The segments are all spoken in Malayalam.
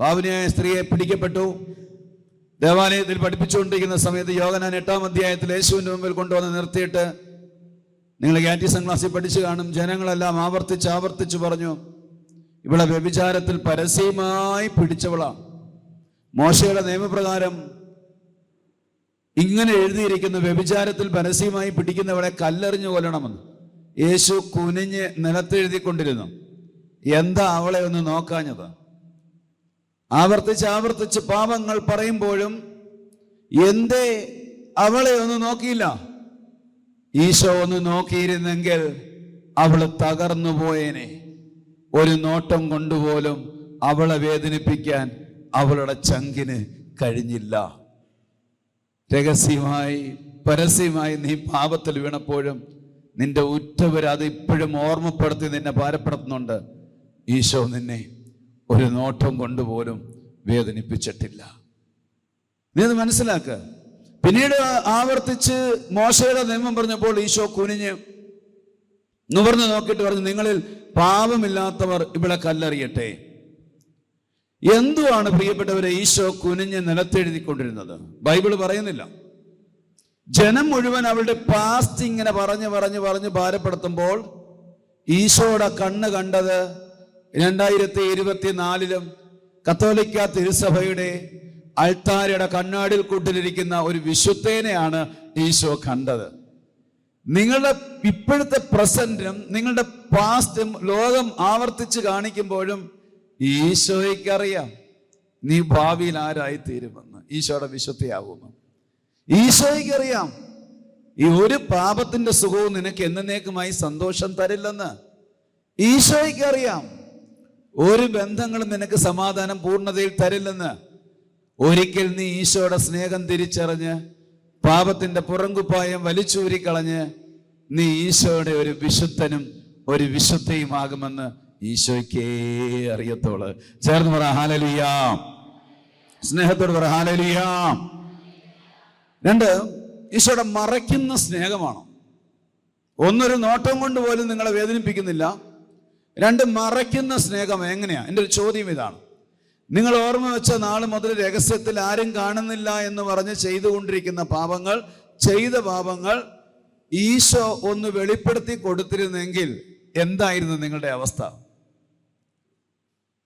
പാവനിയായ സ്ത്രീയെ പിടിക്കപ്പെട്ടു. ദേവാലയത്തിൽ പഠിപ്പിച്ചുകൊണ്ടിരിക്കുന്ന സമയത്ത് യോഗനാൻ എട്ടാം അധ്യായത്തിൽ യേശുവിന്റെ മുമ്പിൽ കൊണ്ടുവന്ന് നിർത്തിയിട്ട് നിങ്ങൾ കാറ്റീസം ക്ലാസ്സിൽ പഠിച്ചു കാണും. ജനങ്ങളെല്ലാം ആവർത്തിച്ച് ആവർത്തിച്ച് പറഞ്ഞു ഇവിടെ വ്യഭിചാരത്തിൽ പരസ്യമായി പിടിച്ചവളാണ്. മോശയുടെ നിയമപ്രകാരം ഇങ്ങനെ എഴുതിയിരിക്കുന്ന വ്യഭിചാരത്തിൽ പരസ്യമായി പിടിക്കുന്നവളെ കല്ലെറിഞ്ഞു കൊല്ലണമെന്ന്. യേശു കുനിഞ്ഞ് നിലത്തെഴുതിക്കൊണ്ടിരുന്നു. എന്താ അവളെ ഒന്ന് നോക്കാഞ്ഞത്? ആവർത്തിച്ച് ആവർത്തിച്ച് പാപങ്ങൾ പറയുമ്പോഴും എന്തേ അവളെ ഒന്ന് നോക്കിയില്ല? ഈശോ ഒന്ന് നോക്കിയിരുന്നെങ്കിൽ അവൾ തകർന്നു പോയേനെ. ഒരു നോട്ടം കൊണ്ടുപോലും അവളെ വേദനിപ്പിക്കാൻ അവളുടെ ചങ്കിന് കഴിഞ്ഞില്ല. രഹസ്യമായി പരസ്യമായി നീ പാപത്തിൽ വീണപ്പോഴും നിന്റെ ഉറ്റവരത് ഇപ്പോഴും ഓർമ്മപ്പെടുത്തി നിന്നെ ഭാരപ്പെടുത്തുന്നുണ്ട്. ഈശോ നിന്നെ ഒരു നോട്ടം കൊണ്ടുപോലും വേദനിപ്പിച്ചിട്ടില്ല. നീ അത് മനസ്സിലാക്ക. പിന്നീട് ആവർത്തിച്ച് മോശയുടെ നിയമം പറഞ്ഞപ്പോൾ ഈശോ കുനിഞ്ഞ് നുവർന്ന് നോക്കിയിട്ട് പറഞ്ഞു നിങ്ങളിൽ പാപമില്ലാത്തവർ ഇവിടെ കല്ലറിയട്ടെ. എന്തുവാണ് പ്രിയപ്പെട്ടവരെ ഈശോ കുനിഞ്ഞ് നിലത്തെഴുതിക്കൊണ്ടിരുന്നത്? ബൈബിൾ പറയുന്നില്ല. ജനം മുഴുവൻ അവളുടെ പാസ്റ്റ് ഇങ്ങനെ പറഞ്ഞ് പറഞ്ഞ് പറഞ്ഞ് ഭാരപ്പെടുത്തുമ്പോൾ ഈശോയുടെ കണ്ണ് കണ്ടത് രണ്ടായിരത്തി ഇരുപത്തിനാലിലും കത്തോലിക്ക തിരുസഭയുടെ അൾത്താരയുടെ കണ്ണാടിൽ കൂട്ടിലിരിക്കുന്ന ഒരു വിശുദ്ധേനെയാണ് ഈശോ കണ്ടത്. നിങ്ങളുടെ ഇപ്പോഴത്തെ പ്രസന്റും നിങ്ങളുടെ പാസ്റ്റും ലോകം ആവർത്തിച്ച് കാണിക്കുമ്പോഴും ഈശോയ്ക്കറിയാം നീ ഭാവിയിൽ ആരായി തീരുമെന്ന് ഈശോയുടെ വിശുദ്ധിയാകുന്നു ഈശോയ്ക്കറിയാം ഈ ഒരു പാപത്തിന്റെ സുഖവും നിനക്ക് എന്നേക്കുമായി സന്തോഷം തരില്ലെന്ന്. ഈശോയ്ക്കറിയാം ഒരു ബന്ധങ്ങളും നിനക്ക് സമാധാനം പൂർണതയിൽ തരില്ലെന്ന് ഒരിക്കൽ നീ ഈശോയുടെ സ്നേഹം തിരിച്ചറിഞ്ഞ് പാപത്തിന്റെ പുറങ്കുപ്പായം വലിച്ചൂരിക്കളഞ്ഞ് നീ ഈശോയുടെ ഒരു വിശുദ്ധനും ഒരു വിശുദ്ധയുമാകുമെന്ന് ഈശോയ്ക്കേ അറിയത്തോൾ. ചേർന്ന് പറ ഹാലലിയാം സ്നേഹത്തോട് പറ ഹാലലിയാം രണ്ട് ഈശോയുടെ മറയ്ക്കുന്ന സ്നേഹമാണ്? ഒന്നൊരു നോട്ടം കൊണ്ട് പോലും നിങ്ങളെ വേദനിപ്പിക്കുന്നില്ല. രണ്ട് മറയ്ക്കുന്ന സ്നേഹം എങ്ങനെയാ? എന്റെ ഒരു ചോദ്യം ഇതാണ്. നിങ്ങൾ ഓർമ്മ വെച്ച നാൾ മുതൽ രഹസ്യത്തിൽ ആരും കാണുന്നില്ല എന്ന് പറഞ്ഞ് ചെയ്തുകൊണ്ടിരിക്കുന്ന പാപങ്ങൾ ചെയ്ത പാപങ്ങൾ ഈശോ ഒന്ന് വെളിപ്പെടുത്തി കൊടുത്തിരുന്നെങ്കിൽ എന്തായിരുന്നു നിങ്ങളുടെ അവസ്ഥ?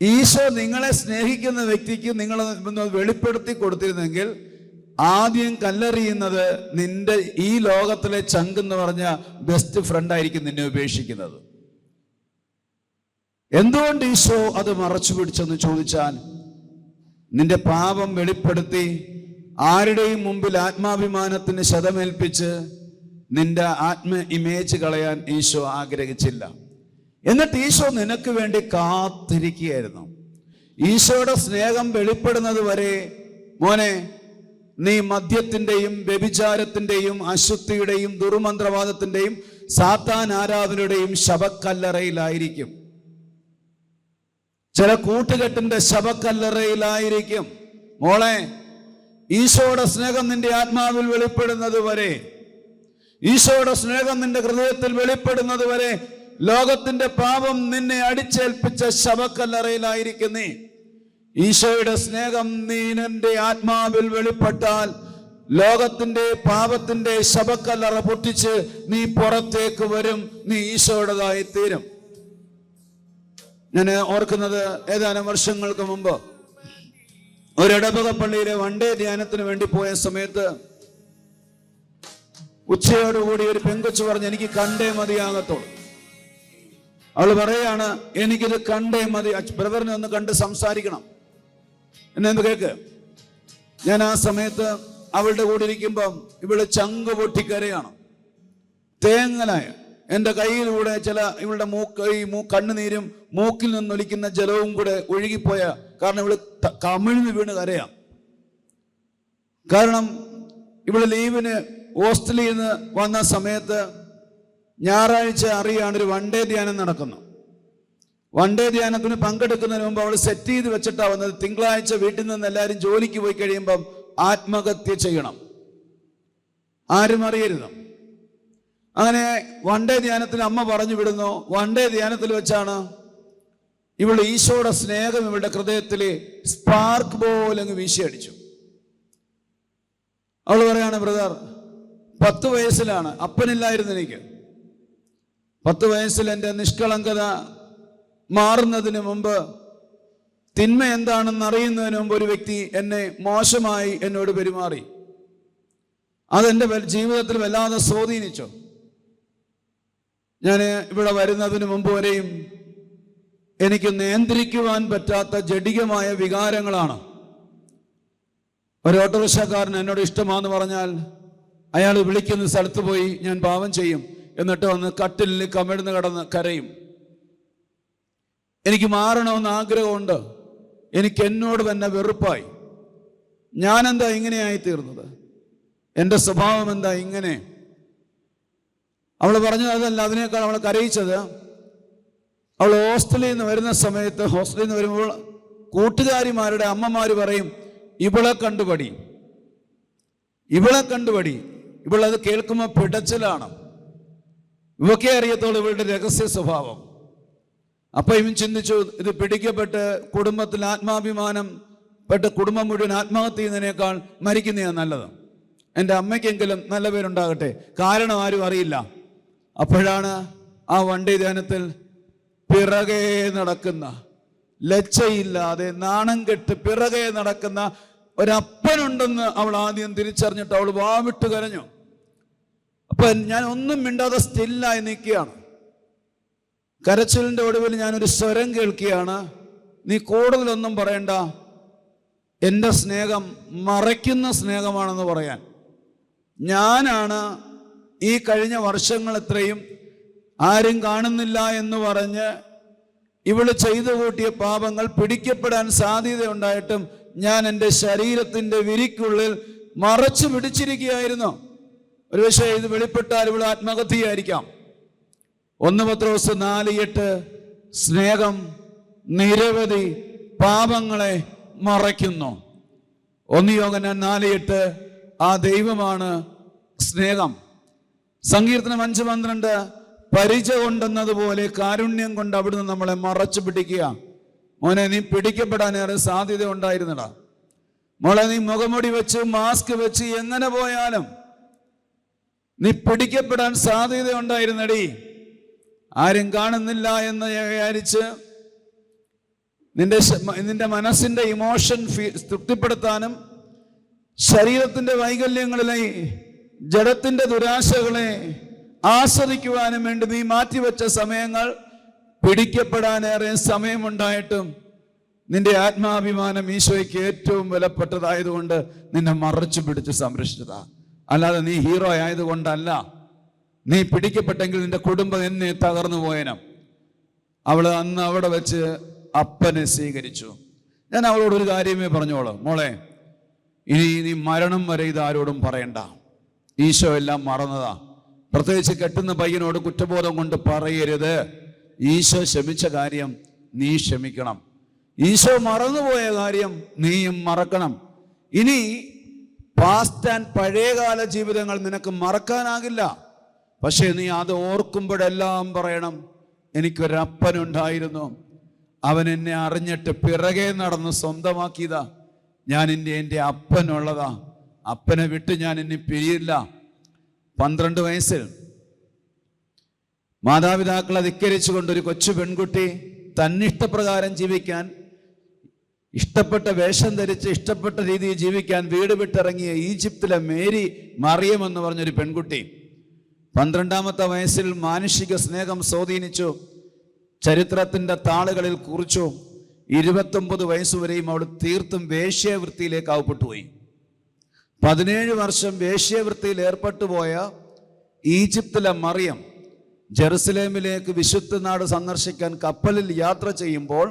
ഈശോ നിങ്ങളെ സ്നേഹിക്കുന്ന വ്യക്തിക്ക് നിങ്ങൾ വെളിപ്പെടുത്തി കൊടുത്തിരുന്നെങ്കിൽ ആദ്യം കല്ലെറിയുന്നത് നിന്റെ ഈ ലോകത്തിലെ ചങ്ക് എന്ന് പറഞ്ഞ ബെസ്റ്റ് ഫ്രണ്ട് ആയിരിക്കും നിന്നെ ഉപേക്ഷിക്കുന്നത്. എന്തുകൊണ്ട് ഈശോ അത് മറച്ചു പിടിച്ചെന്ന് ചോദിച്ചാൽ നിന്റെ പാപം വെളിപ്പെടുത്തി ആരുടെയും മുമ്പിൽ ആത്മാഭിമാനത്തിന് ശതമേൽപ്പിച്ച് നിന്റെ ആത്മ ഇമേജ് കളയാൻ ഈശോ ആഗ്രഹിച്ചില്ല. എന്നിട്ട് ഈശോ നിനക്ക് വേണ്ടി കാത്തിരിക്കുകയായിരുന്നു. ഈശോയുടെ സ്നേഹം വെളിപ്പെടുന്നത് വരെ മോനെ നീ മദ്യത്തിന്റെയും വ്യഭിചാരത്തിന്റെയും അശുദ്ധിയുടെയും ദുർമന്ത്രവാദത്തിന്റെയും സാത്താൻ ആരാധനയുടെയും ശവക്കല്ലറയിലായിരിക്കും. ചില കൂട്ടുകെട്ടിന്റെ ശവക്കല്ലറയിലായിരിക്കും. മോളെ ഈശോയുടെ സ്നേഹം നിന്റെ ആത്മാവിൽ വെളിപ്പെടുന്നത് വരെ ഈശോയുടെ സ്നേഹം നിന്റെ ഹൃദയത്തിൽ വെളിപ്പെടുന്നത് വരെ ലോകത്തിന്റെ പാപം നിന്നെ അടിച്ചേൽപ്പിച്ച ശവക്കല്ലറയിലായിരിക്കും നീ ഈശോയുടെ സ്നേഹം നീ നിന്റെ ആത്മാവിൽ വെളിപ്പെട്ടാൽ ലോകത്തിന്റെ പാപത്തിന്റെ ശവക്കല്ലറ പൊട്ടിച്ച് നീ പുറത്തേക്ക് വരും നീ ഈശോയുടേതായി തീരും ഞാൻ ഓർക്കുന്നത് ഏതാനും വർഷങ്ങൾക്ക് മുമ്പ് ഒരു ഇടവക പള്ളിയിലെ വണ്ടേ ധ്യാനത്തിന് വേണ്ടി പോയ സമയത്ത് ഉച്ചയോടുകൂടി ഒരു പെങ്കൊച്ചു പറഞ്ഞ് എനിക്ക് കണ്ടേ മതിയാകത്തുള്ളൂ. അവൾ പറയാണ് എനിക്കിത് കണ്ടേ മതി. ബ്രദറിനെ ഒന്ന് കണ്ട് സംസാരിക്കണം. എന്നെന്ന് കേക്ക്. ഞാൻ ആ സമയത്ത് അവളുടെ കൂടെ ഇരിക്കുമ്പം ഇവൾ ചങ്ക് പൊട്ടിക്കരയാണ്. തേങ്ങലായ എന്റെ കയ്യിലൂടെ ചില ഇവളുടെ മൂക്ക് ഈ മൂ കണ്ണുനീരും മൂക്കിൽ നിന്നൊലിക്കുന്ന ജലവും കൂടെ ഒഴുകിപ്പോയ കാരണം ഇവൾ കമിഴ്ന്ന് വീണ് കരയാം. കാരണം ഇവൾ ലീവിന് ഹോസ്റ്റലിൽ നിന്ന് വന്ന സമയത്ത് ഞായറാഴ്ച അറിയാണ് ഒരു വൺ ഡേ ധ്യാനം നടക്കുന്നു. വൺ ഡേ ധ്യാനത്തിന് പങ്കെടുക്കുന്നതിന് മുമ്പ് അവൾ സെറ്റ് ചെയ്ത് വെച്ചിട്ടാണ് വന്നത്. തിങ്കളാഴ്ച വീട്ടിൽ നിന്ന് എല്ലാവരും ജോലിക്ക് പോയി കഴിയുമ്പം ആത്മഹത്യ ചെയ്യണം. ആരും അറിയരുത്. അങ്ങനെ വൺ ഡേ ധ്യാനത്തിൽ അമ്മ പറഞ്ഞു വിടുന്നു. വൺ ഡേ ധ്യാനത്തിൽ വെച്ചാണ് ഇവളുടെ ഈശോയുടെ സ്നേഹം ഇവളുടെ ഹൃദയത്തിൽ സ്പാർക്ക് പോലെ അങ്ങ് വീശിയടിച്ചു. അവൾ പറയാണ് ബ്രദർ പത്ത് വയസ്സിലാണ്. അപ്പനില്ലായിരുന്നു എനിക്ക്. പത്ത് വയസ്സിൽ എന്റെ നിഷ്കളങ്കത മാറുന്നതിന് മുമ്പ് തിന്മ എന്താണെന്ന് അറിയുന്നതിന് മുമ്പ് ഒരു വ്യക്തി എന്നെ മോശമായി എന്നോട് പെരുമാറി. അതെന്റെ ജീവിതത്തിൽ വല്ലാതെ സ്വാധീനിച്ചു. ഞാൻ ഇവിടെ വരുന്നതിന് മുമ്പ് വരെയും എനിക്ക് നിയന്ത്രിക്കുവാൻ പറ്റാത്ത ജഡികമായ വികാരങ്ങളാണ്. ഒരു ഓട്ടോറിക്ഷക്കാരൻ എന്നോട് ഇഷ്ടമാന്ന് പറഞ്ഞാൽ അയാൾ വിളിക്കുന്ന സ്ഥലത്ത് പോയി ഞാൻ പാവം ചെയ്യും. എന്നിട്ട് വന്ന് കട്ടിലിൽ കമിഴ്ന്ന് കിടന്ന് കരയും. എനിക്ക് മാറണമെന്ന് ആഗ്രഹമുണ്ട്. എനിക്ക് എന്നോട് തന്നെ വെറുപ്പായി. ഞാനെന്താ ഇങ്ങനെയായി തീർന്നത് എന്റെ സ്വഭാവം എന്താ ഇങ്ങനെ? അവൾ പറഞ്ഞു അതല്ല അതിനേക്കാൾ അവൾ കരയിച്ചത്. അവൾ ഹോസ്റ്റലിൽ നിന്ന് വരുന്ന സമയത്ത് ഹോസ്റ്റലിൽ നിന്ന് വരുമ്പോൾ കൂട്ടുകാരിമാരുടെ അമ്മമാർ പറയും ഇവളെ കണ്ടുപടി ഇവളെ കണ്ടുപടി ഇവളത് കേൾക്കുമ്പോൾ പിടച്ചിലാണ്. ഇവക്കെ അറിയത്തോളം ഇവളുടെ രഹസ്യ സ്വഭാവം. അപ്പം ഇവൻ ചിന്തിച്ചു ഇത് പിടിക്കപ്പെട്ട് കുടുംബത്തിൽ ആത്മാഭിമാനം പെട്ട് കുടുംബം മുഴുവൻ ആത്മഹത്യ ചെയ്യുന്നതിനേക്കാൾ മരിക്കുന്നതാണ് നല്ലത്. എന്റെ അമ്മയ്ക്കെങ്കിലും നല്ല പേരുണ്ടാകട്ടെ. കാരണം ആരും അറിയില്ല. അപ്പോഴാണ് ആ വണ്ടി ധ്യാനത്തിൽ പിറകെ നടക്കുന്ന ലജ്ജയില്ലാതെ നാണം കെട്ട് പിറകെ നടക്കുന്ന ഒരപ്പനുണ്ടെന്ന് അവൾ ആദ്യം തിരിച്ചറിഞ്ഞിട്ട് അവൾ വാവിട്ട് കരഞ്ഞു. അപ്പൊ ഞാൻ ഒന്നും മിണ്ടാതെ സ്റ്റില്ലായി നിൽക്കുകയാണ്. കരച്ചിലിന്റെ ഒടുവിൽ ഞാനൊരു സ്വരം കേൾക്കുകയാണ്. നീ കൂടുതലൊന്നും പറയണ്ട. എന്റെ സ്നേഹം മറയ്ക്കുന്ന സ്നേഹമാണെന്ന് പറയാൻ. ഞാനാണ് ഈ കഴിഞ്ഞ വർഷങ്ങൾ എത്രയും ആരും കാണുന്നില്ല എന്ന് പറഞ്ഞ് ഇവൾ ചെയ്തു കൂട്ടിയ പാപങ്ങൾ പിടിക്കപ്പെടാൻ സാധ്യതയുണ്ടായിട്ടും ഞാൻ എന്റെ ശരീരത്തിന്റെ വിരിക്കുള്ളിൽ മറച്ചു പിടിച്ചിരിക്കുകയായിരുന്നു. ഒരു പക്ഷേ ഇത് വെളിപ്പെട്ടാൽ ഇവൾ ആത്മഹത്യയായിരിക്കാം. ഒന്ന് പത്രോസ് നാല് എട്ട് സ്നേഹം നിരവധി പാപങ്ങളെ മറയ്ക്കുന്നു. ഒന്ന് യോഗന നാല് എട്ട് ആ ദൈവമാണ് സ്നേഹം. സങ്കീർത്തനം അഞ്ച് പന്ത്രണ്ട്. പരിച കൊണ്ടെന്നതുപോലെ കാരുണ്യം കൊണ്ട് അവിടുന്ന് നമ്മളെ മറച്ചു പിടിക്കുക. മോനെ നീ പിടിക്കപ്പെടാനേറെ സാധ്യത ഉണ്ടായിരുന്നടാ. മോളെ നീ മുഖമുടി വെച്ച് മാസ്ക് വെച്ച് എങ്ങനെ പോയാലും നീ പിടിക്കപ്പെടാൻ സാധ്യത ഉണ്ടായിരുന്നടി. ആരും കാണുന്നില്ല എന്ന് വിചാരിച്ച് നിന്റെ നിന്റെ മനസ്സിന്റെ ഇമോഷൻ തൃപ്തിപ്പെടുത്താനും ശരീരത്തിന്റെ വൈകല്യങ്ങളിലെ ജഡത്തിന്റെ ദുരാശകളെ ആസ്വദിക്കുവാനും വേണ്ടി നീ മാറ്റിവെച്ച സമയങ്ങൾ പിടിക്കപ്പെടാനേറെ സമയമുണ്ടായിട്ടും നിന്റെ ആത്മാഭിമാനം ഈശോയ്ക്ക് ഏറ്റവും വിലപ്പെട്ടതായതുകൊണ്ട് നിന്നെ മറച്ചു പിടിച്ച് സംരക്ഷിച്ചതാ. അല്ലാതെ നീ ഹീറോ ആയതുകൊണ്ടല്ല. നീ പിടിക്കപ്പെട്ടെങ്കിൽ നിന്റെ കുടുംബം എന്നെ തകർന്നു പോയനം. അവൾ അന്ന് അവിടെ വെച്ച് അപ്പനെ സ്വീകരിച്ചു. ഞാൻ അവളോട് ഒരു കാര്യമേ പറഞ്ഞോളൂ. മോളെ ഇനി നീ മരണം വരെ ഇത് ആരോടും പറയണ്ട. ഈശോ എല്ലാം മറന്നതാ. പ്രത്യേകിച്ച് കെട്ടുന്ന പയ്യനോട് കുറ്റബോധം കൊണ്ട് പറയരുത്. ഈശോ ക്ഷമിച്ച കാര്യം നീ ക്ഷമിക്കണം. ഈശോ മറന്നുപോയ കാര്യം നീയും മറക്കണം. ഇനി പാസ്റ്റ് ആൻഡ് പഴയകാല ജീവിതങ്ങൾ നിനക്ക് മറക്കാനാകില്ല. പക്ഷേ നീ അത് ഓർക്കുമ്പോഴെല്ലാം പറയണം എനിക്കൊരപ്പനുണ്ടായിരുന്നു. അവൻ എന്നെ അറിഞ്ഞിട്ട് പിറകെ നടന്ന് സ്വന്തമാക്കിയതാ. ഞാൻ എന്റെ എന്റെ അപ്പനുള്ളതാ. അപ്പനെ വിട്ട് ഞാൻ ഇനി പിരിയില്ല. പന്ത്രണ്ട് വയസ്സിൽ. മാതാപിതാക്കളെ ധിക്കരിച്ചുകൊണ്ട് ഒരു കൊച്ചു പെൺകുട്ടി തന്നിഷ്ടപ്രകാരം ജീവിക്കാൻ ഇഷ്ടപ്പെട്ട വേഷം ധരിച്ച് ഇഷ്ടപ്പെട്ട രീതിയിൽ ജീവിക്കാൻ വീട് വിട്ടിറങ്ങിയ ഈജിപ്തിലെ മേരി മറിയം എന്ന് പറഞ്ഞൊരു പെൺകുട്ടി പന്ത്രണ്ടാമത്തെ വയസ്സിൽ മാനുഷിക സ്നേഹം സ്വാധീനിച്ചു ചരിത്രത്തിന്റെ താളുകളിൽ കുറിച്ചു. ഇരുപത്തൊമ്പത് വയസ്സുവരെയും അവൾ തീർത്തും വേശ്യാവൃത്തിയിലേക്ക് ആവപ്പെട്ടുപോയി പതിനേഴ് വർഷം വേശ്യവൃത്തിയിൽ ഏർപ്പെട്ടു പോയ ഈജിപ്തിലെ മറിയം ജെറുസലേമിലേക്ക് വിശുദ്ധ നാട് സന്ദർശിക്കാൻ കപ്പലിൽ യാത്ര ചെയ്യുമ്പോൾ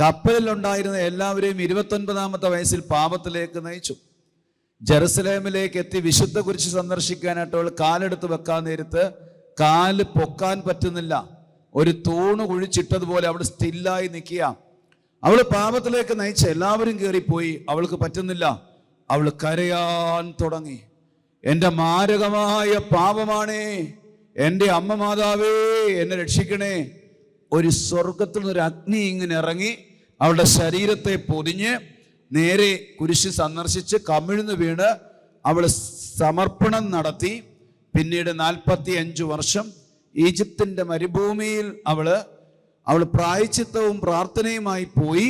കപ്പലിൽ ഉണ്ടായിരുന്ന എല്ലാവരെയും ഇരുപത്തൊൻപതാമത്തെ വയസ്സിൽ പാപത്തിലേക്ക് നയിച്ചു. ജെറുസലേമിലേക്ക് എത്തി വിശുദ്ധ കുരിശ് സന്ദർശിക്കാനായിട്ട് അവൾ കാലെടുത്ത് വെക്കാൻ നേരത്ത് കാൽ പൊക്കാൻ പറ്റുന്നില്ല. ഒരു തൂണ് കുഴിച്ചിട്ടതുപോലെ അവിടെ സ്റ്റില്ലായി നിൽക്കുക. അവൾ പാപത്തിലേക്ക് നയിച്ച എല്ലാവരും കയറിപ്പോയി. അവൾക്ക് പറ്റുന്നില്ല. അവൾ കരയാൻ തുടങ്ങി. എന്റെ മാരകമായ പാപമാണേ എന്റെ അമ്മ മാതാവേ എന്നെ രക്ഷിക്കണേ. ഒരു സ്വർഗത്തിൽ നിന്നൊരു അഗ്നി ഇങ്ങനെ ഇറങ്ങി അവളുടെ ശരീരത്തെ പൊതിഞ്ഞ് നേരെ കുരിശ് സന്ദർശിച്ച് കമിഴ്ന്നു വീണ് അവൾ സമർപ്പണം നടത്തി. പിന്നീട് നാൽപ്പത്തി അഞ്ചു വർഷം ഈജിപ്തിന്റെ മരുഭൂമിയിൽ അവൾ അവൾ പ്രായച്ചിത്തവും പ്രാർത്ഥനയുമായി പോയി.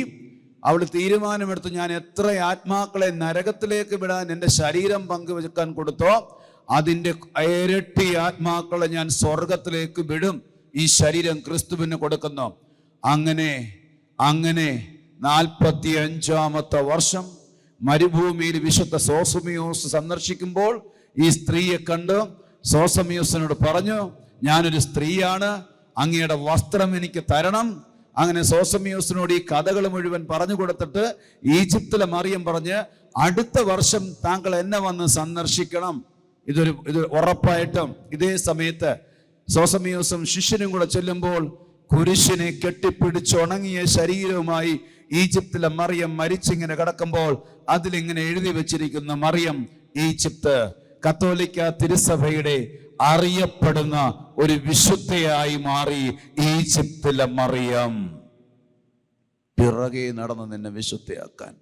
അവൾ തീരുമാനമെടുത്തു. ഞാൻ എത്ര ആത്മാക്കളെ നരകത്തിലേക്ക് വിടാൻ എന്റെ ശരീരം പങ്കുവെക്കാൻ കൊടുത്തോ അതിന്റെ ഇരട്ടി ആത്മാക്കളെ ഞാൻ സ്വർഗത്തിലേക്ക് വിടും. ഈ ശരീരം ക്രിസ്തുവിന് കൊടുക്കുന്നു. അങ്ങനെ അങ്ങനെ നാൽപ്പത്തി അഞ്ചാമത്തെ വർഷം മരുഭൂമിയിൽ വിശുദ്ധ സോസമിയോസ് സന്ദർശിക്കുമ്പോൾ ഈ സ്ത്രീയെ കണ്ട്. സോസമിയോസിനോട് പറഞ്ഞു ഞാനൊരു സ്ത്രീയാണ്. അങ്ങയുടെ വസ്ത്രം എനിക്ക് തരണം. അങ്ങനെ സോസമിയോസിനോട് ഈ കഥകൾ മുഴുവൻ പറഞ്ഞു കൊടുത്തിട്ട് ഈജിപ്തിലെ മറിയം പറഞ്ഞ് അടുത്ത വർഷം താങ്കൾ എന്നെ വന്ന് സന്ദർശിക്കണം. ഇതൊരു ഇത് ഉറപ്പായിട്ടും ഇതേ സമയത്ത് സോസമിയോസും ശിഷ്യനും കൂടെ ചെല്ലുമ്പോൾ കുരിശിനെ കെട്ടിപ്പിടിച്ചുണങ്ങിയ ശരീരവുമായി ഈജിപ്തിലെ മറിയം മരിച്ചിങ്ങനെ കിടക്കുമ്പോൾ അതിലിങ്ങനെ എഴുതി വെച്ചിരിക്കുന്ന മറിയം ഈജിപ്ത് കത്തോലിക്ക തിരുസഭയുടെ അറിയപ്പെടുന്ന ഒരു വിശുദ്ധയായി മാറി ഈജിപ്തിലെ മറിയം. പിറകെ നടന്ന് നിന്നെ വിശുദ്ധയാക്കാൻ.